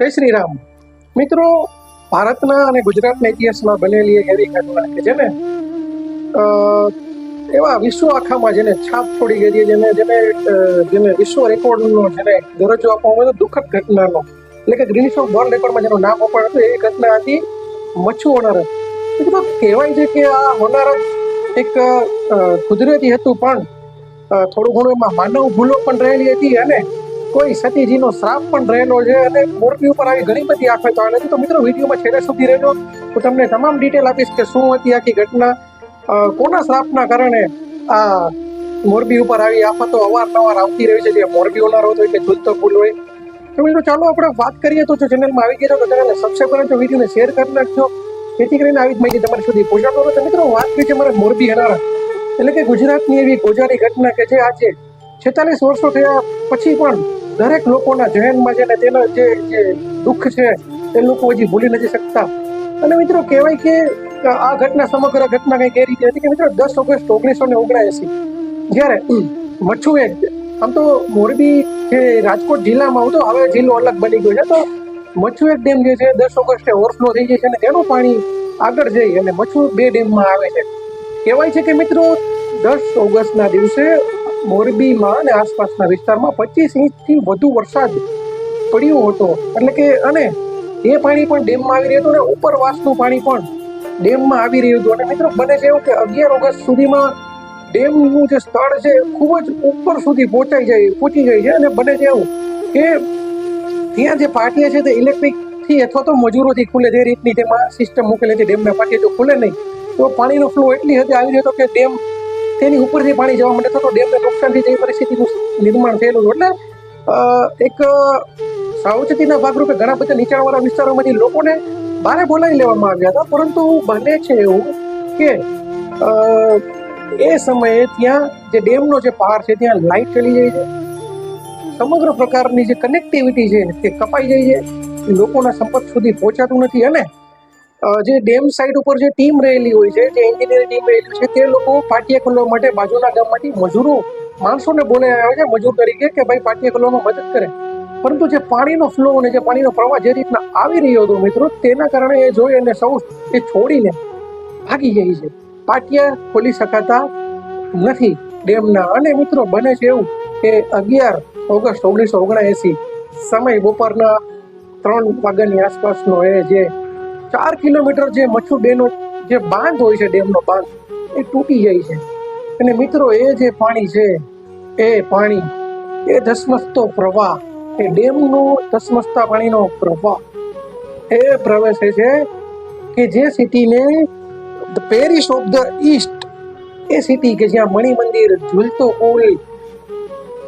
જય શ્રી રામ. મિત્રો, ભારતના અને ગુજરાતના ઇતિહાસમાં બનેલી એવી ઘટના કે જેને એવા વિશ્વ આખામાં જેને છાપ છોડી ગઈ જેને જેને જેને વિશ્વ રેકોર્ડનો જેને દરજ્જો આપવામાં આવ્યો દુઃખદ ઘટનાનો. એટલે કે ગ્રીનિશ ઓફ વર્લ્ડ રેકોર્ડમાં જેનું નામ અપાયું હતું, એ ઘટના હતી મચ્છુ હોનારત. મિત્રો, કહેવાય છે કે આ હોનારત એક કુદરતી હતું, પણ થોડું ઘણું એમાં માનવ ભૂલો પણ રહેલી હતી અને કોઈ સતીજીનો શ્રાપ પણ રહેલો છે અને મોરબી ઉપર આવી ઘણી બધી આફતો આવેલી છે તો મિત્રો, વિડીયોમાં છેલ્લે સુધી રહેજો. હું તમને તમામ ડિટેલ આપીશ કે શું હતી આખી ઘટના. કોના શ્રાપના કારણે આ મોરબી ઉપર આવી આફતો અવારનવાર આવતી રહી છે? જે મોરબી ઓનર હોય કે જુલતો પુલ હોય. તો મિત્રો, ચાલો આપણે વાત કરીએ તો જો ચેનલમાં આવી ગયા તો ચેનલને સબસ્ક્રાઈબ કરજો વિડીયોને શેર કરી નાખજો. જેથી કરીને આવી જ માહિતી તમારી સુધી પહોંચાડો. તો મિત્રો, વાત કરી છે મારે મોરબી હનારા. એટલે કે ગુજરાતની એવી ગોજારી ઘટના કે જે આજે છેતાલીસ વર્ષો થયા પછી પણ દરેક લોકોના જહેનમાં છે ને તેનો જે જે દુઃખ છે એ લોકો હજી ભૂલી નથી શકતા. અને મિત્રો, કહેવાય કે આ ઘટના સમગ્ર ઘટના કંઈક એ રીતે હતી કે મિત્રો, દસ ઓગસ્ટ ઓગણીસો ને ઓગણએસી. જ્યારે મચ્છુ એક આમ તો મોરબી જે રાજકોટ જિલ્લામાં આવતો, હવે જિલ્લો અલગ બની ગયો છે. તો મચ્છુ એક ડેમ જે છે, દસ ઓગસ્ટે ઓવરફ્લો થઈ જાય છે અને તેનું પાણી આગળ જઈ અને મચ્છુ બે ડેમમાં આવે છે. કહેવાય છે કે મિત્રો, દસ ઓગસ્ટના દિવસે મોરબીમાં અને આસપાસના વિસ્તારમાં પચીસ ઇંચથી વધુ વરસાદ પડ્યો હતો. એટલે કે, અને એ પાણી પણ ડેમમાં આવી રહ્યું હતું અને ઉપરવાસનું પાણી પણ ડેમમાં આવી રહ્યું હતું. અને મિત્રો, બને છે એવું કે અગિયાર ઓગસ્ટ સુધીમાં ડેમનું જે સ્થળ છે, ખૂબ જ ઉપર સુધી પહોંચાઈ જાય, પહોંચી જાય છે. અને બને છે એવું કે, ત્યાં જે પાટિયા છે તે ઇલેક્ટ્રિકથી અથવા તો મજૂરોથી ખુલે. જે રીતની તેમાં સિસ્ટમ મૂકેલી છે ડેમના પાટિયા જો ખુલે નહીં. તો પાણીનો ફ્લો એટલી હદે આવી રહ્યો હતો કે ડેમ તેની ઉપરથી પાણી જવા માટે તો ડેમને નુકસાન થઈ એ પરિસ્થિતિનું નિર્માણ થયેલું હતું. એટલે એક સાવચેતીના ભાગરૂપે ઘણા બધા નીચાણવાળા વિસ્તારોમાંથી લોકોને બહાર બોલાવી લેવામાં આવ્યા હતા. પરંતુ બને છે એવું કે એ સમયે ત્યાં જે ડેમનો જે પાર છે, ત્યાં લાઇટ ચલી જાય છે. સમગ્ર પ્રકારની જે કનેક્ટિવિટી છે, તે કપાઈ જાય છે. લોકોના સંપર્ક સુધી પહોંચાતું નથી. અને જે ડેમ સાઇડ ઉપર જે ટીમ રહેલી હોય છે, જે એન્જિનિયરિંગ ટીમ રહેલી છે, તે લોકો પાટિયા ખોલવા માટે બાજુના ગામમાંથી મજૂરો, માણસોને બોલાવ્યા આવે છે, મજૂર તરીકે, કે ભાઈ પાટિયા ખોલવામાં મદદ કરે. પરંતુ જે પાણીનો ફ્લો અને જે પાણીનો પ્રવાહ જે રીતના આવી રહ્યો હતો મિત્રો, તેના કારણે એ જોઈ અને સૌ એ છોડીને ભાગી જાય છે. પાટિયા ખોલી શકાતા નથી ડેમના. અને મિત્રો, બને છે એવું કે અગિયાર ઓગસ્ટ ઓગણીસો ઓગણએંસી સમય બપોરના ત્રણ વાગ્યાની આસપાસનો એ જે ચાર કિલોમીટર જે મચ્છુ ડેનો જે બાંધ હોય છે ડેમનો બાંધ, એ તૂટી જાય છે. અને મિત્રો, એ જે પાણી છે, એ પાણી, એ ધસમસતો પ્રવાહ, એ ડેમનો ધસમસતા પાણીનો પ્રવાહ, એ પ્રવેશે છે કે જે સિટીને પેરિસ ઓફ ધ ઈસ્ટ, એ સિટી કે જ્યાં મણિ મંદિર, ઝૂલતો પુલ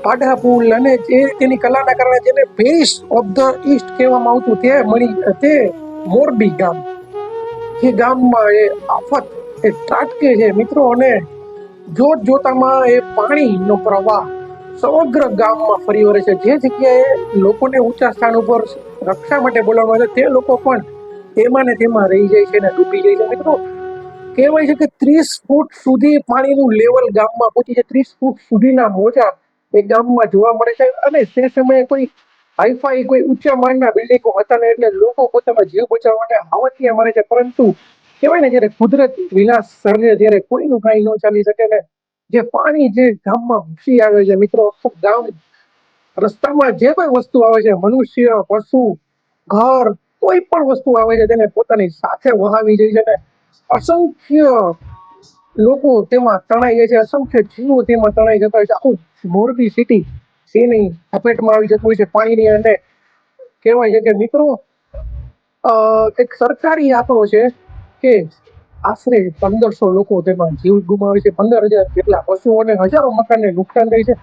પાડા પુલ અને જે તેની કલાના કારણે જેને પેરિસ ઓફ ધ ઈસ્ટ કહેવામાં આવતું તે મણી, તે મોરબી ગામ. જે ગામમાં એ આફત, એ ત્રાટકે છે. મિત્રો, અને જોત જોતામાં એ પાણીનો પ્રવાહ સમગ્ર ગામમાં ફરી વળે છે. જે જગ્યાએ લોકોને ઊંચા સ્થાન ઉપર રક્ષા માટે બોલાવવામાં આવે તે લોકો પણ તેમાં ને તેમાં રહી જાય છે અને ડૂબી જાય છે. મિત્રો, કહેવાય છે કે ત્રીસ ફૂટ સુધી પાણીનું લેવલ ગામમાં પહોંચી છે. ત્રીસ ફૂટ સુધીના મોજા એ ગામમાં જોવા મળે છે. અને તે સમયે કોઈ હાઈફાઈ કોઈ ઊંચા માળના બિલ્ડિંગો હતા ને એટલે લોકો પોતાના જીવ બચાવવા માટે હાવતિયા મારે છે, પરંતુ કહેવાય ને જ્યારે કુદરત વિલાસ સર્જે જ્યારે કોઈનું કાંઈ ન ચાલી શકે ને જે પાણી જે ગામમાં ઘૂસી આવે છે, મિત્રો ગામ રસ્તામાં જે કોઈ વસ્તુ આવે છે, મનુષ્ય, પશુ, ઘર, કોઈ પણ વસ્તુ આવે છે, તેને પોતાની સાથે વહાવી જાય છે ને અસંખ્ય લોકો તેમાં તણાઈ જાય છે, અસંખ્ય જીવો તેમાં તણાઈ જતા હોય છે. આખું મોરબી સિટી તેની અપેટમાં આવી જતું હોય છે પાણીની અને કહેવાય છે કે મિત્રો એક સરકારી આંકડો છે કે આશરે પંદરસો લોકો તેમાં જીવ ગુમાવે છે. પંદર હજાર જેટલા પશુઓ અને હજારો મકાનને નુકસાન થાય છે.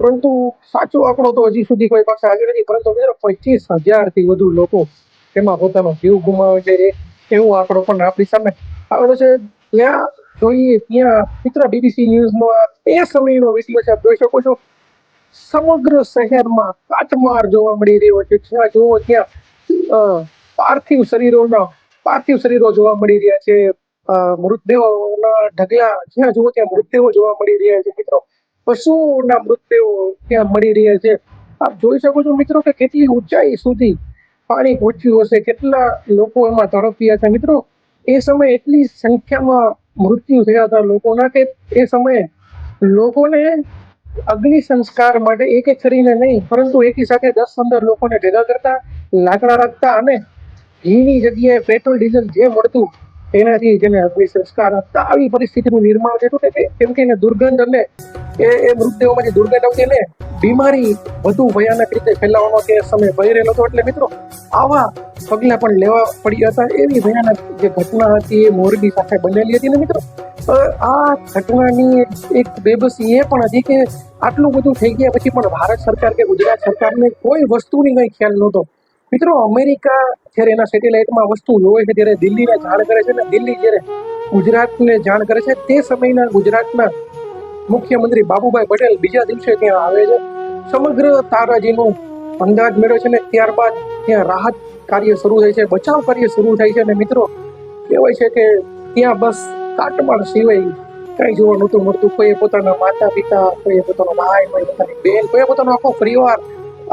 પરંતુ સાચો આંકડો તો હજી સુધી કોઈ પાસે આવ્યો નથી. પરંતુ મિત્રો, પચીસ હજારથી વધુ લોકો તેમાં પોતાનો જીવ ગુમાવે છે. એવો આંકડો પણ આપણી સામે આવેલો છે. ત્યાં જોઈએ, ત્યાં મિત્ર બીબીસી ન્યૂઝનો આ એ સમયનો વીડિયો છે. આપ જોઈ શકો છો. સમગ્ર શહેરમાં કાચમાર જોવા મળી રહ્યો છે. જ્યાં જુઓ ત્યાં પાર્થિવ શરીરોના, પાર્થિવ શરીરો જોવા મળી રહ્યા છે. મૃતદેહોના ઢગલા, જ્યાં જુઓ ત્યાં મૃતદેહો જોવા મળી રહ્યા છે. મિત્રો, પશુઓના મૃતદેહો ત્યાં મળી રહ્યા છે. આપ જોઈ શકો છો મિત્રો કે કેટલી ઊંચાઈ સુધી પાણી પહોંચ્યું હશે. કેટલા લોકો એમાં તડપ્યા છે. મિત્રો, એ સમયે એટલી સંખ્યામાં મૃત્યુ થયા હતા લોકોના કે એ સમયે લોકોને અગ્નિ સંસ્કાર માટે એક એક કરીને નહીં, પરંતુ એકી સાથે દસ પંદર લોકોને ભેગા કરતા, લાકડા રાખતા અને ઘીની જગ્યાએ પેટ્રોલ ડીઝલ જે મળતું એનાથી જેને અગ્નિ સંસ્કાર આપતા આવી પરિસ્થિતિનું નિર્માણ જેટલું કે કેમ કે એને દુર્ગંધ અને એ એ મૃતદેહોમાં જે દુર્ગંધ આવતી એને બીમારી વધુ ભયાનક રીતે ફેલાવાનો તે સમય ભય રહેલો હતો. એટલે મિત્રો, આવા પગલાં પણ લેવા પડ્યા હતા. એવી ભયાનક જે ઘટના હતી, એ મોરબી સાથે બનેલી હતી. ને મિત્રો આ ઘટનાની એક બેબસી એ પણ હતી કે આટલું બધું થઈ ગયા પછી પણ ભારત સરકાર કે ગુજરાત સરકારને કોઈ વસ્તુની કઈ ખ્યાલ નહોતો. મિત્રો, અમેરિકા જ્યારે એના સેટેલાઇટમાં વસ્તુ જોવે છે, ત્યારે દિલ્હીને જાણ કરે છે અને દિલ્હી જ્યારે ગુજરાતને જાણ કરે છે, તે સમયના ગુજરાતના મુખ્યમંત્રી બાબુભાઈ પટેલ બીજા દિવસે ત્યાં આવે છે. સમગ્ર તારાજીનું અંદાજ મેળવે છે ને ત્યારબાદ ત્યાં રાહત કાર્ય શરૂ થાય છે, બચાવ કાર્ય શરૂ થાય છે. અને મિત્રો, કહેવાય છે કે ત્યાં બસ કાટમાળ સિવાય કઈ જોવા નહોતું મળતું. કોઈએ પોતાના માતા પિતા કોઈએ પોતાનો ભાઈ કોઈએ પોતાની બેન કોઈએ પોતાનો આખો પરિવાર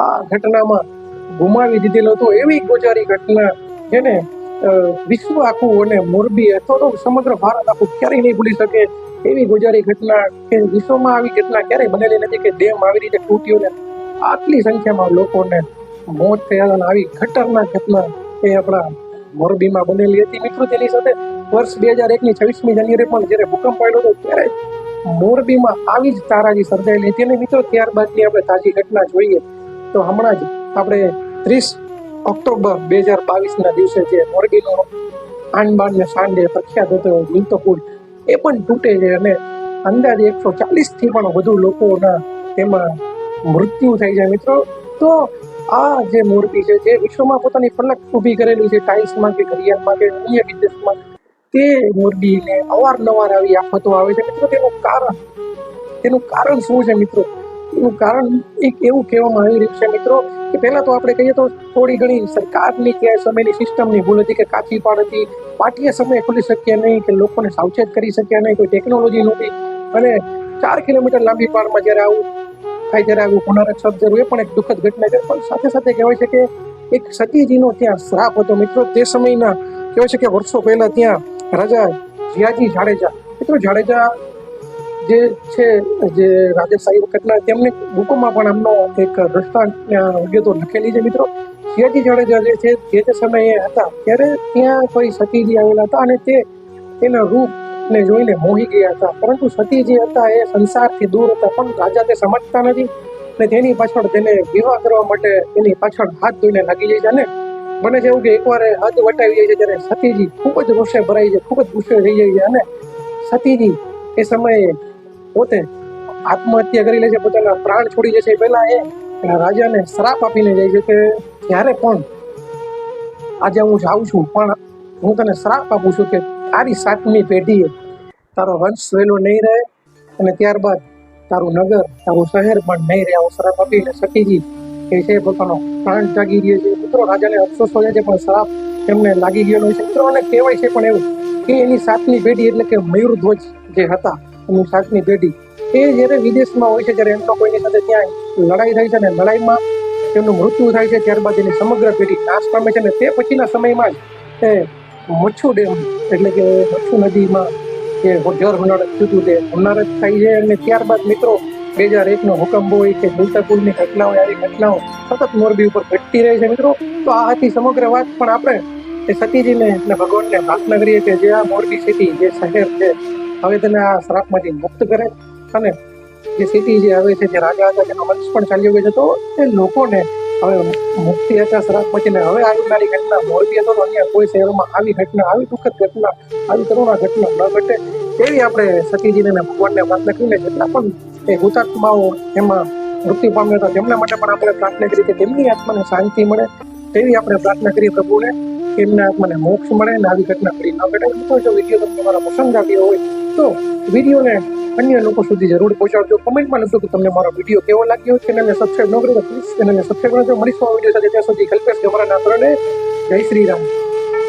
આ ઘટનામાં ગુમાવી દીધેલો હતો એવી ગોજારી ઘટના જેને વિશ્વ આખું અને મોરબી અથવા તો સમગ્ર ભારત આખું ક્યારેય નહીં ભૂલી શકે એવી ગોજારી ઘટના કે વિશ્વમાં આવી ઘટના ક્યારેય બનેલી નથી કે ડેમ આવી રીતે તૂટ્યો ને આટલી સંખ્યામાં લોકોને મોત થયા અને આવી ખતરનાક ઘટના એ આપણા મોરબીમાં બનેલી હતી. મિત્રો, તેની સાથે વર્ષ બે હજાર એકની છવ્વીસમી જાન્યુઆરી પણ જ્યારે ભૂકંપ આવ્યો હતો ત્યારે મોરબીમાં આવી જ તારાજી સર્જાયેલી હતી. અને મિત્રો, ત્યારબાદની આપણે તાજી ઘટના જોઈએ તો હમણાં જ આપણે ત્રીસ ઓક્ટોબર બે હજાર બાવીસના દિવસે જે મોરબીનો આંડબાન ને સાંડે પ્રખ્યાત હતો મિલતો એ પણ તૂટે છે અને અંદાજે એકસો ચાલીસથી પણ વધુ લોકોના તેમાં મૃત્યુ થઈ જાય મિત્રો. તો આ જે મૂર્તિ છે, જે વિશ્વમાં પોતાની ફલક ઊભી કરેલી છે, ટાઇલ્સમાં કે ઘડિયાળમાં કે અન્ય વિદેશમાં, તે મૂર્તિને અવારનવાર આવી આફતો આવે છે. મિત્રો, તેનું કારણ તેનું કારણ શું છે મિત્રો? એનું કારણ એક એવું કહેવામાં આવી રહ્યું છે, મિત્રો, કે પહેલાં તો આપણે કહીએ તો થોડી ઘણી સરકારની કે સમયની સિસ્ટમની ભૂલ હતી કે કાચી પાડ હતી. પાટીએ સમય ખુલી શક્યા નહીં કે લોકોને સાવચેત કરી શક્યા નહીં, કોઈ ટેકનોલોજી નહોતી. અને ચાર કિલોમીટર લાંબી પાડમાં જ્યારે આવું થાય ત્યારે આવું હોનારત સર્જરું એ પણ એક દુઃખદ ઘટના છે. પણ સાથે સાથે કહેવાય છે કે એક સતીજીનો ત્યાં શ્રાપ હતો, મિત્રો. તે સમયના કહેવાય છે કે વર્ષો પહેલાં ત્યાં રાજા જીયાજી જાડેજા, મિત્રો, જાડેજા જે છે, જે રાજશાહી વખતના તેમની બુકોમાં પણ એમનો એક દ્રષ્ટાંત વિગતો લખેલી છે મિત્રો. શિવાજી જાડેજા જે છે, જે તે સમયે હતા, ત્યારે ત્યાં કોઈ સતીજી આવેલા હતા અને તે તેના રૂપને જોઈને મોહી ગયા હતા. પરંતુ સતીજી હતા એ સંસારથી દૂર હતા, પણ રાજા તે સમજતા નથી અને તેની પાછળ તેને વિવાહ કરવા માટે એની પાછળ હાથ ધોઈને લાગી જાય છે. અને બને છે એવું કે એકવાર હાથ વટાવી જાય છે, ત્યારે સતીજી ખૂબ જ રોષે ભરાઈ જાય, ખૂબ જ ગુસ્સે થઈ જાય છે. અને સતીજી એ સમયે પોતે આત્મહત્યા કરી લે છે, પોતાના પ્રાણ છોડી જશે છે. પહેલા એ રાજાને શ્રાપ આપીને જાય છે કે જ્યારે પણ આજે હું જાઉં છું, પણ હું તને શ્રાપ આપું છું કે તારી સાતમી પેઢીએ તારો વંશ વહેલો નહીં રહે અને ત્યારબાદ તારું નગર, તારું શહેર પણ નહીં રહે. આવો શ્રાપ આપીને સખીજી એ છે, પોતાનો પ્રાણ જાગી રહ્યો છે. મિત્રો, રાજાને અફસોસ હોય છે, પણ શ્રાપ એમને લાગી ગયેલો છે. મિત્રો અને કહેવાય છે પણ એવું કે એની સાતમી પેઢી એટલે કે મયુરધ્વજ જે હતા એની શાકની પેઢી. એ જ્યારે વિદેશમાં હોય છે જ્યારે એમનો કોઈની સાથે ત્યાં લડાઈ થાય છે ને લડાઈમાં તેમનું મૃત્યુ થાય છે, ત્યારબાદ એની સમગ્ર પેઢી નાશ પામે છે અને તે પછીના સમયમાં જ એ મચ્છુ ડેમ, એટલે કે મચ્છુ નદીમાં જે જળ હોનારત થયું તે હોનારત થાય છે. અને ત્યારબાદ મિત્રો, બે હજાર એકનો ભૂકંપ હોય કે ગુલતાપુરની ઘટનાઓ, આવી ઘટનાઓ સતત મોરબી ઉપર ઘટતી રહે છે મિત્રો. તો આ હતી સમગ્ર વાત, પણ આપણે એ સતીજીને અને ભગવાનને પ્રાર્થના કરીએ કે જે આ મોરબી સિટી જે શહેર છે હવે તેને આ શ્રાપમાંથી મુક્ત કરે અને જે સિટી જે આવે છે, જે રાજા હતા તેનો વંશ પણ ચાલ્યો ગયો તો એ લોકોને હવે મુક્તિ હતા શ્રાપમાંથી ને હવે આવનારી ઘટના મોરબી હતો અહીંયા કોઈ શહેરોમાં આવી ઘટના, આવી દુઃખદ ઘટના, આવી કરુણા ઘટના ન ઘટે એવી આપણે સતીજીને અને ભગવાનને પ્રાર્થના કરીને જેટલા પણ એ હુતાત્માઓ એમાં મૃત્યુ પામ્યો હતા, તેમના માટે પણ આપણે પ્રાર્થના કરી કે તેમની આત્માને શાંતિ મળે તેવી આપણે પ્રાર્થના કરી પ્રભુને એમના આત્માને મોક્ષ મળે અને આવી ઘટના ફરી ન ઘટે. તો જો વીડિયો તમને મારા પસંદ આવ્યો હોય તો વિડીયોને અન્ય લોકો સુધી જરૂર પહોંચાડજો. કમેન્ટમાં લખજો કે તમને મારો વીડિયો કેવો લાગ્યો ચેનલને સબસ્ક્રાઈબ ન કર્યો તો પ્લીઝ ચેનલને સબસ્ક્રાઈબ કરજો. મળીશું આ વીડિયો સાથે. ત્યાં સુધી કલ્પેશ ગમરાના તરણે જય શ્રી રામ.